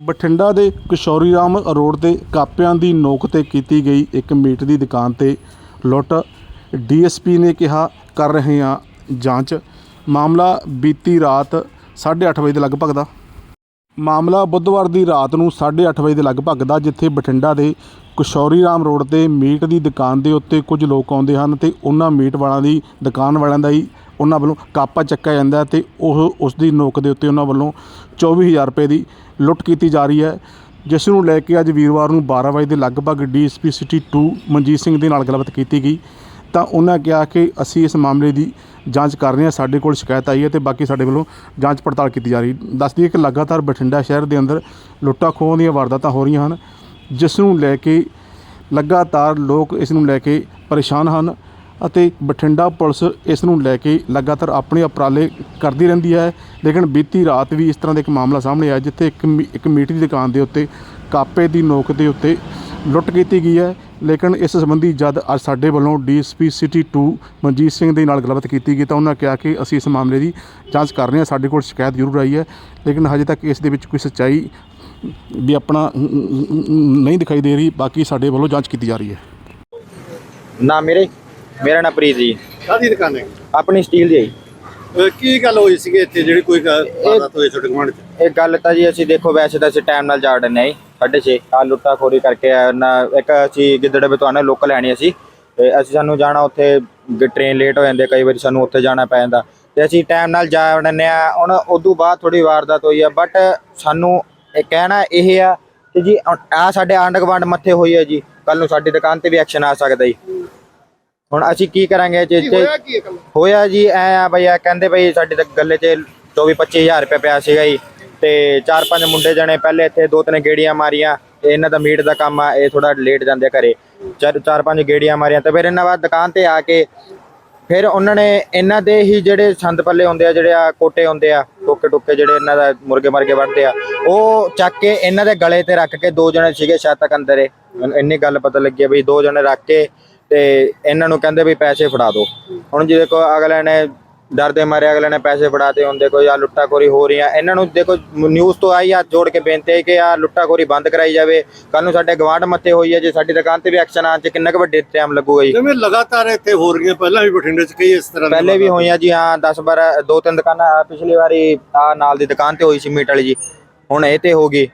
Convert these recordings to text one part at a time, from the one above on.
ਬਠਿੰਡਾ ਦੇ ਕਿਸ਼ੋਰੀ ਰਾਮ ਰੋਡ ਤੇ ਕਾਪਿਆਂ ਦੀ ਨੋਕ ਤੇ ਕੀਤੀ ਗਈ ਇੱਕ ਮੀਟ ਦੀ ਦੁਕਾਨ ਤੇ ਲੁੱਟ। ਡੀਐਸਪੀ ਨੇ ਕਿਹਾ, ਕਰ ਰਹੇ ਹਾਂ ਜਾਂਚ। ਮਾਮਲਾ ਬੀਤੀ ਰਾਤ 8:30 ਵਜੇ ਦੇ ਲਗਭਗ ਦਾ। ਮਾਮਲਾ ਬੁੱਧਵਾਰ ਦੀ ਰਾਤ ਨੂੰ 8:30 ਵਜੇ ਦੇ ਲਗਭਗ ਦਾ, ਜਿੱਥੇ ਬਠਿੰਡਾ ਦੇ ਕਿਸ਼ੋਰੀ ਰਾਮ ਰੋਡ ਤੇ ਮੀਟ ਦੀ ਦੁਕਾਨ ਦੇ ਉੱਤੇ ਕੁਝ ਲੋਕ ਆਉਂਦੇ ਹਨ ਤੇ ਉਹਨਾਂ ਮੀਟ ਵਾਲਿਆਂ ਦੀ ਦੁਕਾਨ ਵਾਲਿਆਂ ਦਾ ਹੀ ਉਹਨਾਂ ਵੱਲੋਂ ਕਾਪਾ ਚੱਕਿਆ ਜਾਂਦਾ ਹੈ ਤੇ ਉਹ ਉਸ ਦੀ ਨੋਕ ਦੇ ਉੱਤੇ ਉਹਨਾਂ ਵੱਲੋਂ 24000 ਰੁਪਏ ਦੀ ਲੁੱਟ ਕੀਤੀ ਜਾ ਰਹੀ ਹੈ, ਜਿਸ ਨੂੰ ਲੈ ਕੇ ਅੱਜ ਵੀਰਵਾਰ ਨੂੰ 12 ਵਜੇ ਦੇ ਲਗਭਗ ਡੀਐਸਪੀ ਸਿਟੀ 2 ਮਨਜੀਤ ਸਿੰਘ ਦੇ ਨਾਲ ਗੱਲਬਾਤ ਕੀਤੀ ਗਈ। ਤਾਂ ਉਹਨਾਂ ਕਿਹਾ ਕਿ ਅਸੀਂ ਇਸ ਮਾਮਲੇ ਦੀ ਜਾਂਚ ਕਰ ਰਹੇ ਹਾਂ, ਸਾਡੇ ਕੋਲ ਸ਼ਿਕਾਇਤ ਆਈ ਹੈ ਤੇ ਬਾਕੀ ਸਾਡੇ ਵੱਲੋਂ ਜਾਂਚ ਪੜਤਾਲ ਕੀਤੀ ਜਾ ਰਹੀ ਦੱਸ ਦਈਏ ਕਿ ਲਗਾਤਾਰ ਬਠਿੰਡਾ ਸ਼ਹਿਰ ਦੇ ਅੰਦਰ ਲੁੱਟਾਂ ਖੋਹਾਂ ਦੀਆਂ ਵਾਰਦਾਤਾਂ ਹੋ ਰਹੀਆਂ ਹਨ, ਜਿਸ ਨੂੰ ਲੈ ਕੇ ਲਗਾਤਾਰ ਲੋਕ ਇਸ ਨੂੰ ਲੈ ਕੇ ਪਰੇਸ਼ਾਨ ਹਨ। ਅਤੇ ਬਠਿੰਡਾ ਪੁਲਿਸ ਇਸ ਨੂੰ ਲੈ ਕੇ ਲਗਾਤਾਰ ਆਪਣੇ ਉਪਰਾਲੇ ਕਰਦੀ ਰਹਿੰਦੀ ਹੈ। ਲੇਕਿਨ ਬੀਤੀ ਰਾਤ ਵੀ ਇਸ ਤਰ੍ਹਾਂ ਦਾ ਇੱਕ ਮਾਮਲਾ ਸਾਹਮਣੇ ਆਇਆ ਜਿੱਥੇ ਇੱਕ ਮੀ- ਇੱਕ ਮੀਟ ਦੀ ਦੁਕਾਨ ਦੇ ਉੱਤੇ ਕਾਪੇ ਦੀ ਨੋਕ ਦੇ ਉੱਤੇ ਲੁੱਟ ਕੀਤੀ ਗਈ ਹੈ। ਲੇਕਿਨ ਇਸ ਸੰਬੰਧੀ ਜਦ ਅੱਜ ਸਾਡੇ ਵੱਲੋਂ ਡੀਐਸਪੀ ਸਿਟੀ 2 ਮਨਜੀਤ ਸਿੰਘ ਦੇ ਨਾਲ ਗੱਲਬਾਤ ਕੀਤੀ ਗਈ ਤਾਂ ਉਹਨਾਂ ਕਿਹਾ ਕਿ ਅਸੀਂ ਇਸ ਮਾਮਲੇ ਦੀ ਜਾਂਚ ਕਰ ਰਹੇ ਹਾਂ। ਸਾਡੇ ਕੋਲ ਸ਼ਿਕਾਇਤ ਜ਼ਰੂਰ ਆਈ ਹੈ। ਲੇਕਿਨ ਹਜੇ ਤੱਕ ਇਸ ਦੇ ਵਿੱਚ ਕੋਈ ਸੱਚਾਈ ਵੀ ਆਪਣਾ ਨਹੀਂ ਦਿਖਾਈ ਦੇ ਰਹੀ। ਬਾਕੀ ਸਾਡੇ ਵੱਲੋਂ ਜਾਂਚ ਕੀਤੀ ਜਾ ਰਹੀ ਹੈ। ਨਾ ਮੇਰੇ? ਮੇਰਾ ਨਾਂ ਪ੍ਰੀਤ ਜੀ। ਕਾਦੀ ਦੁਕਾਨ ਹੈ? ਆਪਣੀ ਸਟੀਲ ਦੀ ਹੈ ਜੀ। ਅਹ ਕੀ ਗੱਲ ਹੋਈ ਸੀਗੀ ਇੱਥੇ ਜਿਹੜੀ ਕੋਈ ਬਾਤ ਹੋਈ ਛੋਟੇ ਕਮਾਂਡ ਚ? ਇਹ ਗੱਲ ਤਾਂ ਜੀ ਅਸੀਂ ਦੇਖੋ ਵੈਸੇ ਤਾਂ ਅਸੀਂ ਟਾਈਮ ਨਾਲ ਜਾ ਡਨੇ ਸਾਢੇ ਛੇ। ਆ ਲੁੱਟਾ ਖੋਰੀ ਕਰਕੇ ਆ ਨਾ ਇੱਕ ਅਸੀਂ ਗਿੱਦੜੇ ਬਤਵਾਨੇ ਲੋਕ ਲੈਣੀ ਅਸੀਂ। ਤੇ ਅਸੀਂ ਸਾਨੂੰ ਜਾਣਾ ਉੱਥੇ ਟ੍ਰੇਨ ਲੇਟ ਹੋ ਜਾਂਦੇ ਕਈ ਵਾਰੀ ਸਾਨੂੰ ਉੱਥੇ ਜਾਣਾ ਪੈ ਜਾਂਦਾ। ਤੇ ਅਸੀਂ ਟਾਈਮ ਨਾਲ ਜਾ ਵੜਨੇ ਆ ਹੁਣ ਉਦੋਂ ਬਾਅਦ ਥੋੜੀ ਵਾਰਦਾਤ ਹੋਈ ਆ ਬਟ ਸਾਨੂੰ ਇਹ ਕਹਿਣਾ ਇਹ ਆ ਕਿ ਜੀ ਆ ਸਾਡੇ ਆਂਢ ਗੁਆਂਢ ਮੱਥੇ ਹੋਈ ਹੈ ਜੀ ਕੱਲ ਨੂੰ ਸਾਡੀ ਦੁਕਾਨ ਤੇ ਵੀ ਐਕਸ਼ਨ ਆ ਸਕਦਾ ਜੀ। ਹੁਣ ਅਸੀਂ ਕੀ ਕਰਾਂਗੇ ਜੇ ਕੀ ਹੋਇਆ ਕੀ ਹੈ ਕੱਲ ਹੋਇਆ ਜੀ ਐ ਆ ਬਈ ਆ ਕਹਿੰਦੇ ਬਈ ਸਾਡੇ ਤਾਂ ਗੱਲੇ 'ਚ 24 25000 ਰੁਪਏ ਪਿਆ ਸੀਗਾ ਜੀ। ਤੇ ਚਾਰ ਪੰਜ ਮੁੰਡੇ ਜਣੇ ਪਹਿਲੇ ਇੱਥੇ ਦੋ ਤਿੰਨ ਗੇੜੀਆਂ ਮਾਰੀਆਂ ਤੇ ਇਹਨਾਂ ਦਾ ਮੀਟ ਦਾ ਕੰਮ ਆ ਇਹ ਥੋੜਾ ਲੇਟ ਜਾਂਦੇ ਘਰੇ। ਚਾਰ ਚਾਰ ਪੰਜ ਗੇੜੀਆਂ ਮਾਰੀਆਂ ਤੇ ਫਿਰ ਇਹਨਾਂ ਬਾਅਦ ਦੁਕਾਨ ਤੇ ਆ ਕੇ ਫਿਰ ਉਹਨਾਂ ਨੇ ਇਹਨਾਂ ਦੇ ਹੀ ਜਿਹੜੇ ਸੰਦ ਪੱਲੇ ਹੁੰਦੇ ਆ ਜਿਹੜੇ ਆ ਕੋਟੇ ਹੁੰਦੇ ਆ ਟੋਕੇ ਟੋਕੇ ਜਿਹੜੇ ਇਹਨਾਂ ਦਾ ਮੁਰਗੇ ਮਰਗੇ ਵੱਢਦੇ ਆ ਉਹ ਚੱਕ ਕੇ ਇਹਨਾਂ ਦੇ ਗਲੇ ਤੇ ਰੱਖ ਕੇ ਦੋ ਜਣੇ ਸੀਗੇ ਸ਼ਾਇਦ ਤੱਕ ਅੰਦਰ। ਇੰਨੀ ਗੱਲ ਪਤਾ ਲੱਗੀ ਵੀ ਦੋ ਜਣੇ ਰੱਖ ਕੇ ਤੇ ਇਹਨਾਂ ਨੂੰ ਕਹਿੰਦੇ ਵੀ ਪੈਸੇ ਫੜਾ ਦਿਓ। ਹੁਣ ਜੀ ਦੇਖੋ ਅਗਲੇ ਨੇ ਡਰਦੇ ਮਾਰੇ ਅਗਲੇ ਨੇ ਪੈਸੇ ਫੜਾਤੇ ਹੁੰਦੇ ਕੋਈ ਆ ਲੁੱਟਾਖੋਰੀ ਹੋ ਰਹੀ ਆ ਇਹਨਾਂ ਨੂੰ ਦੇਖੋ ਨਿਊਜ਼ ਤੋਂ ਆਈ ਆ ਜੋੜ ਕੇ ਬੇਨਤੀ ਹੈ ਕਿ ਆ ਲੁੱਟਾਖੋਰੀ ਬੰਦ ਕਰਾਈ ਜਾਵੇ। ਕੱਲ ਨੂੰ ਸਾਡੇ ਗਵਾਂਢ ਮੱਥੇ ਹੋਈ ਹੈ ਜੇ ਸਾਡੀ ਦੁਕਾਨ ਤੇ ਵੀ ਐਕਸ਼ਨ ਆਉਣ ਚ ਕਿੰਨਾ ਕੁ ਵੱਡੇ ਟਾਈਮ ਲੱਗੂਗਾ ਜੀ। ਜਿਵੇਂ ਲਗਾਤਾਰ ਇੱਥੇ ਹੋ ਰਹੀਆਂ ਪਹਿਲਾਂ ਵੀ ਬਠਿੰਡੇ ਚ ਕਈ ਇਸ ਤਰ੍ਹਾਂ ਪਹਿਲੇ ਵੀ ਹੋਈਆਂ ਜੀ ਹਾਂ 10 12 ਦੋ ਤਿੰਨ ਦੁਕਾਨਾਂ ਪਿਛਲੀ ਵਾਰੀ ਆ ਨਾਲ ਦੀ ਦੁਕਾਨ ਤੇ ਹੋਈ ਸੀ ਮੀਟ ਵਾਲੀ ਜੀ। ਹੁਣ ਇਹ ਤੇ ਹੋ ਗਈ।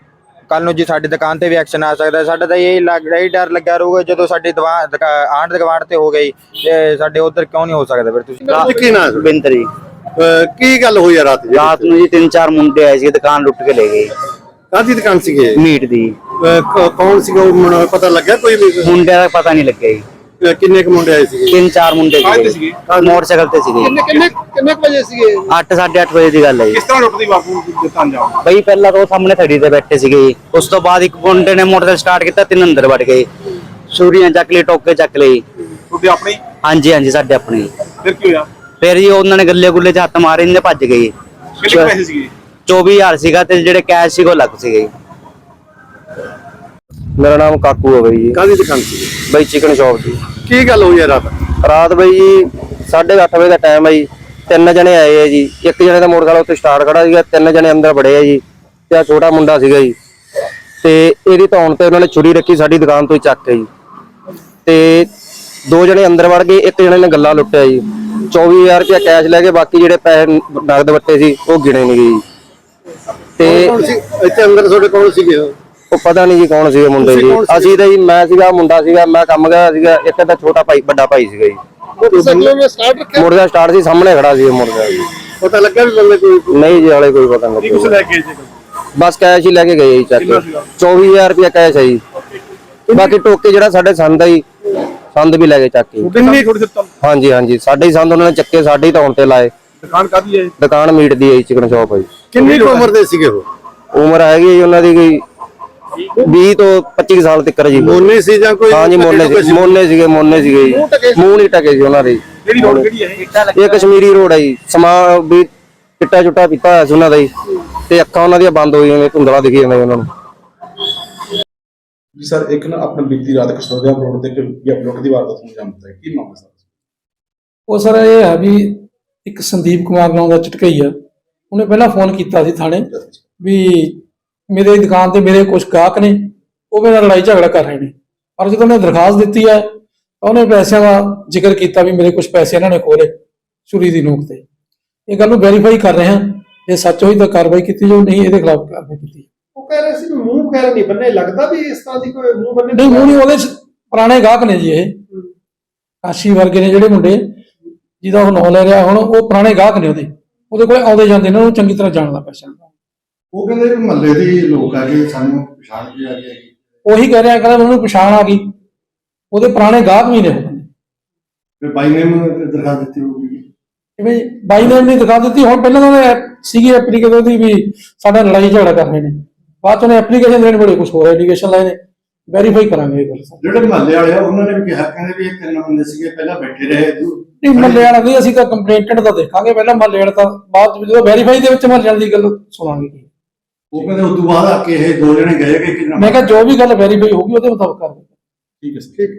ਕੱਲ ਨੂੰ ਜੀ ਸਾਡੀ ਦੁਕਾਨ ਤੇ ਵੀ ਐਕਸ਼ਨ ਆ ਸਕਦਾ ਸਾਡਾ ਤਾਂ ਇਹ ਲੱਗ ਰਿਹਾ ਹੀ ਡਰ ਲੱਗਾ ਰਹੂਗਾ ਜਦੋਂ ਸਾਡੀ ਦੁਕਾਨ ਆਂਢ ਦੁਕਾਨ ਤੇ ਹੋ ਗਈ ਤੇ ਸਾਡੇ ਉਧਰ ਕਿਉਂ ਨਹੀਂ ਹੋ ਸਕਦਾ ਫਿਰ ਤੁਸੀਂ? ਕੀ ਨਾ ਬਿੰਦਰ। ਕੀ ਗੱਲ ਹੋਈ ਆ ਰਾਤ ਜੀ? ਰਾਤ ਨੂੰ ਜੀ ਤਿੰਨ ਚਾਰ ਮੁੰਡੇ ਆਏ ਸੀ ਦੁਕਾਨ ਲੁੱਟ ਕੇ ਲੈ ਗਏ। ਕਾਦੀ ਦੁਕਾਨ ਸੀਗੇ ਮੀਟ ਦੀ। ਕੌਣ ਸੀਗਾ ਉਹ ਮੈਨੂੰ ਪਤਾ ਲੱਗਿਆ ਕੋਈ ਮੁੰਡਿਆਂ ਦਾ ਪਤਾ ਨਹੀਂ ਲੱਗਿਆ ਜੀ। ਕਿੰਨੇ ਕੁ ਮੁੰਡੇ ਆਏ ਸੀਗੇ? ਤਿੰਨ ਚਾਰ ਮੁੰਡੇ ਸੀਗੇ। ਮੋਟਰਸਾਈਕਲ ਤੇ ਸੀਗੇ। ਕਿੰਨੇ ਕਿੰਨੇ ਵਜੇ ਸੀਗੇ? 8 8:30 ਵਜੇ ਦੀ ਗੱਲ ਹੈ ਜੀ। ਤਰ੍ਹਾਂ ਲੁੱਟਦੀ ਵਾਪੂ ਦੁਕਾਨ ਜਾਓ? ਬਈ ਪਹਿਲਾਂ ਤਾਂ ਉਹ ਸਾਹਮਣੇ ਥੜੀ ਤੇ ਬੈਠੇ ਸੀਗੇ ਜੀ। ਉਸ ਤੋਂ ਬਾਅਦ ਇੱਕ ਮੁੰਡੇ ਨੇ ਮੋਟਰਸਾਈਕਲ ਸਟਾਰਟ ਕੀਤਾ ਤਿੰਨ ਅੰਦਰ ਵੜ ਗਏ। ਛੁਰੀਆਂ ਚੱਕ ਲਈ ਟੋਕੇ ਚੱਕ ਲਈ ਤੁਹਾਡੇ ਆਪਣੀ ਹਾਂਜੀ ਹਾਂਜੀ ਸਾਡੇ ਆਪਣੇ ਫਿਰ ਕੀ ਹੋਇਆ? ਫਿਰ ਜੀ ਉਹਨਾਂ ਨੇ ਗੱਲੇ ਗੁੱਲੇ 'ਚ ਹੱਥ ਮਾਰੇ ਇਹਨੇ ਭੱਜ ਗਏ। ਸੀਗੇ? 24000 ਸੀਗਾ ਤੇ ਜਿਹੜੇ ਕੈਸ਼ ਸੀਗੇ ਉਹ ਲੱਗ ਸੀਗੇ। ਮੇਰਾ ਨਾਮ ਕਾਕੂ ਹੈ ਬਈ ਜੀ। ਕਾਦੀ ਦੁਕਾਨ ਸੀਗੀ ਬਈ ਚਿਕਨ ਸ਼ਾਪ ਦੀ। ਕੀ ਗੱਲ ਹੋਈ ਆ ਰਾਤ? ਰਾਤ ਬਈ ਜੀ 8:30 ਵਜੇ ਦਾ ਟਾਈਮ ਹੈ ਜੀ। ਤਿੰਨ ਜਣੇ ਆਏ ਆ ਜੀ। ਇੱਕ ਜਣੇ ਦਾ ਮੋਟਰਸਾਈਕਲ ਉੱਤੇ ਸਟਾਰਟ ਖੜਾ ਸੀਗਾ ਤਿੰਨ ਜਣੇ ਅੰਦਰ ਵੜੇ ਆ ਜੀ। ਤੇ ਆ ਛੋਟਾ ਮੁੰਡਾ ਸੀਗਾ ਜੀ। ਤੇ ਇਹਦੀ ਧੌਣ ਤੇ ਉਹਨਾਂ ਨੇ ਛੁਰੀ ਰੱਖੀ ਸਾਡੀ ਦੁਕਾਨ ਤੋਂ ਹੀ ਚੱਕ ਕੇ ਜੀ। ਤੇ ਦੋ ਜਣੇ ਅੰਦਰ ਵੜ ਗਏ ਇੱਕ ਜਣੇ ਨੇ ਗੱਲਾਂ ਲੁੱਟਿਆ ਜੀ। 24000 ਰੁਪਇਆ ਕੈਸ਼ ਲੈ ਕੇ ਬਾਕੀ ਜਿਹੜੇ ਪੈਸੇ ਨਗਦ ਵੱਟੇ ਸੀ ਉਹ ਗਿਣੇ ਨਹੀਂ ਗਏ ਜੀ। ਤੇ ਸੀ? ਇੱਥੇ ਅੰਦਰ ਤੁਹਾਡੇ ਕੌਣ ਸੀਗੇ? ਉਹ? ਉਹ ਪਤਾ ਨਹੀਂ ਜੀ ਕੌਣ ਸੀਗੇ ਮੁੰਡੇ ਤੁਸੀਂ ਜੀ? ਅਸੀਂ ਤਾਂ ਜੀ ਮੈਂ ਸੀਗਾ ਮੁੰਡਾ ਸੀਗਾ ਮੈਂ ਕੰਮ ਗਿਆ ਸੀਗਾ ਇੱਕ ਤਾਂ ਛੋਟਾ ਭਾਈ ਵੱਡਾ ਭਾਈ ਸੀਗਾ ਜੀ। ਮੋਟਰਸਾਈਕਲ ਨੇ ਸਟਾਰਟ ਰੱਖਿਆ? ਮੁਰਗਾ ਸਟਾਰਟ ਸੀ ਸਾਹਮਣੇ ਖੜਾ ਸੀ ਮੁਰਗਾ ਜੀ। ਪਤਾ ਲੱਗਿਆ ਵੀ ਬੰਦੇ ਕੋਈ ਨਹੀਂ ਜੀ ਹਾਲੇ ਕੋਈ ਪਤਾ ਨਹੀਂ ਲੱਗਿਆ। ਲੈ ਕੇ ਜੀ ਬਸ ਕੈਸ਼ ਹੀ ਲੈ ਕੇ ਗਏ ਜੀ ਚੱਕ ਕਿੰਨਾ ਸੀਗਾ? 24000 ਰੁਪਇਆ ਕੈਸ਼ ਹੈ ਜੀ। ਬਾਕੀ ਟੋਕੇ ਜਿਹੜਾ ਸਾਡੇ ਸੰਦ ਆ ਜੀ ਸੰਦ ਵੀ ਲੈ ਕੇ ਚੱਕ ਕੇ। ਕਿੰਨੀ ਥੋੜੀ ਦਿੱਤਾ ਹਾਂਜੀ ਹਾਂਜੀ। ਸਾਡੇ ਹੀ ਸੰਦ ਉਹਨਾਂ ਨੇ ਚੱਕੇ ਸਾਡੇ ਹੀ ਧੌਣ ਤੇ ਲਾਏ। ਦੁਕਾਨ ਕਾਦੀ ਹੈ ਦੁਕਾਨ ਮੀਟ ਦੀ ਹੈ ਜੀ ਚਿਕਨ ਸ਼ਾਪ ਹੈ ਜੀ। ਕਿੰਨੀ ਕੁ ਉਮਰ ਦੇ ਸੀਗੇ ਉਹ? ਉਮਰ ਹੈਗੀ ਹੈ ਜੀ ਉਹਨਾਂ ਦੀ ਕੋਈ 20 ਤੋਂ 25 ਸਾਲ ਤੱਕ ਜੀ ਮੋਨੇ ਸੀ ਜਾਂ ਕੋਈ ਹਾਂਜੀ ਮੋਨੇ ਸੀ ਮੋਨੇ ਸੀਗੇ ਮੋਨੇ ਸੀਗੇ ਜੀ। ਮੂੰਹ ਨਹੀਂ ਟਕੇ ਸੀ ਉਹਨਾਂ ਦੇ। ਕਿਹੜੀ ਰੋਡ ਕਿਹੜੀ ਹੈ? ਇਹ ਕਸ਼ਮੀਰੀ ਰੋਡ ਹੈ ਜੀ। ਸਮਾ ਵੀ ਚਿੱਟਾ ਚੁੱਟਾ ਪੀਤਾ ਹੋਇਆ ਸੀ ਉਹਨਾਂ ਦਾ ਜੀ। ਤੇ ਅੱਖਾਂ ਉਹਨਾਂ ਦੀਆਂ ਬੰਦ ਹੋਈਆਂ ਨੇ ਧੁੰਦਲਾ ਦਿਖੀ ਜਾਂਦਾ ਜੀ ਉਹਨਾਂ ਨੂੰ। ਸਰ ਇੱਕ ਨਾ ਆਪਣਾ ਬੀਤੀ ਰਾਤ ਕਿਸ਼ੋਰ ਰਾਮ ਰੋਡ ਤੇ ਕਿ ਅਪਲੋਡ ਦੀ ਵਾਰਦਾਤ ਨੂੰ ਜਾਣਦਾ ਹੈ। ਕੀ ਮਾਮਲਾ ਸਰ? ਉਹ ਸਰ ਇਹ ਹੈ ਵੀ ਇੱਕ ਸੰਦੀਪ ਕੁਮਾਰ ਨਾਮ ਦਾ ਚਟਕਈਆ ਉਹਨੇ ਪਹਿਲਾਂ ਫੋਨ ਕੀਤਾ ਸੀ ਥਾਣੇ ਵੀ ਮੇਰੇ ਦੁਕਾਨ ਤੇ ਮੇਰੇ ਕੁਝ ਗਾਹਕ ਨੇ ਉਹ ਮੇਰੇ ਨਾਲ ਲੜਾਈ ਝਗੜਾ ਕਰ ਰਹੇ ਨੇ। ਪਰ ਜਦੋਂ ਉਹਨੇ ਦਰਖਾਸਤ ਦਿੱਤੀ ਹੈ ਉਹਨੇ ਪੈਸਿਆਂ ਦਾ ਜ਼ਿਕਰ ਕੀਤਾ ਵੀ ਮੇਰੇ ਕੁਝ ਪੈਸੇ ਇਹਨਾਂ ਨੇ ਖੋਲੇ ਚੋਰੀ ਦੀ ਨੋਕ ਤੇ। ਇਹ ਗੱਲ ਨੂੰ ਵੈਰੀਫਾਈ ਕਰ ਰਹੇ ਹਾਂ ਜੇ ਸੱਚ ਹੋਈ ਤਾਂ ਕਾਰਵਾਈ ਕੀਤੀ ਜਾਊ ਨਹੀਂ ਇਹਦੇ ਖਿਲਾਫ ਕਾਰਵਾਈ ਕੀਤੀ। ਉਹ ਕਹਿ ਰਹੇ ਸੀ ਵੀ ਮੂੰਹ ਵਗੈਰਾ ਨਹੀਂ ਬੰਨੇ ਲੱਗਦਾ ਵੀ ਇਸ ਤਰ੍ਹਾਂ ਦੀ ਕੋਈ ਮੂੰਹ ਬੰਨੇ ਨਹੀਂ ਮੂੰਹ ਨਹੀਂ ਉਹਦੇ ਪੁਰਾਣੇ ਗਾਹਕ ਨੇ ਜੀ ਇਹ। ਕਾਸ਼ੀ ਵਰਗੇ ਨੇ ਜਿਹੜੇ ਮੁੰਡੇ ਜਿਹਦਾ ਉਹ ਨਾਂ ਲੈ ਰਿਹਾ ਹੁਣ ਉਹ ਪੁਰਾਣੇ ਗਾਹਕ ਨੇ ਉਹਦੇ। ਉਹਦੇ ਕੋਲ ਆਉਂਦੇ ਜਾਂਦੇ ਨੇ ਉਹਨੂੰ ਚੰਗੀ ਤਰ੍ਹਾਂ ਜਾਣਦਾ ਪੈਸਾ ਉਹ ਕਹਿੰਦੇ ਵੀ ਮਹੱਲੇ ਦੀ ਲੋਕ ਆ ਕਿ ਸਾਨੂੰ ਪਛਾਣ ਕੇ ਆ ਗਈ ਉਹੀ ਕਹਿ ਰਿਹਾ ਕਹਿੰਦਾ ਉਹਨੂੰ ਪਛਾਣ ਆ ਗਈ। ਉਹਦੇ ਪੁਰਾਣੇ ਗਾਹਕ ਵੀ ਨੇ ਉਹ। ਬੰਦੇ ਫਿਰ ਬਾਈ ਨੇ ਮੈਨੂੰ ਦਰਖਾਸਤ ਦਿੱਤੀ ਹੋਊਗੀ ਕਿਵੇਂ ਜੀ? ਬਾਈ ਨੇ ਨਹੀਂ ਦਿਖਾ ਦਿੱਤੀ ਹੁਣ ਪਹਿਲਾਂ ਤਾਂ ਉਹਨੇ ਸੀਗੀ ਐਪਲੀਕੇਸ਼ਨ ਦੀ ਵੀ ਸਾਡਾ ਲੜਾਈ ਝਗੜਾ ਕਰ ਰਹੇ ਨੇ ਬਾਅਦ ਚ ਉਹਨੇ ਐਪਲੀਕੇਸ਼ਨ ਦੇਣ ਬੜੇ ਕੁਝ ਹੋਰ ਐਲੀਗੇਸ਼ਨ ਲਾਏ ਨੇ। ਵੈਰੀਫਾਈ ਕਰਾਂਗੇ ਇਹ ਗੱਲ ਸਰ। ਜਿਹੜੇ ਮਹੱਲੇ ਵਾਲੇ ਆ ਉਹਨਾਂ ਨੇ ਵੀ ਕਿਹਾ ਕਹਿੰਦੇ ਵੀ ਇਹ ਤਿੰਨ ਬੰਦੇ ਸੀਗੇ ਪਹਿਲਾਂ ਬੈਠੇ ਰਹੇ ਦੂ ਨਹੀਂ ਮਹੱਲੇ ਵਾਲਾ ਨਹੀਂ ਅਸੀਂ ਤਾਂ ਕੰਪਲੇਂਟਡ ਦਾ ਦੇਖਾਂਗੇ ਪਹਿਲਾਂ ਮਹੱਲੇ ਵਾਲਾ ਤਾਂ ਬਾਅਦ ਚ ਜਦੋਂ ਵੈਰੀਫਾਈ ਦੇ ਵਿੱਚ ਮਹੱਲੇ ਵਾਲੇ ਦੀ ਗੱਲ ਸੁਣਾਂਗੇ। ਕੀ ਉਹ ਕਹਿੰਦੇ ਉਸ ਤੋਂ ਬਾਅਦ ਆ ਕੇ ਇਹ ਦੋ ਜਣੇ ਗਏ ਕਿ ਮੈਂ ਕਿਹਾ ਜੋ ਵੀ ਗੱਲ ਵੈਰੀਫਾਈ ਹੋਊਗੀ ਉਹਦੇ ਮੁਤਾਬਕ ਕਰਾਂਗੇ ਠੀਕ ਹੈ ਸਰ।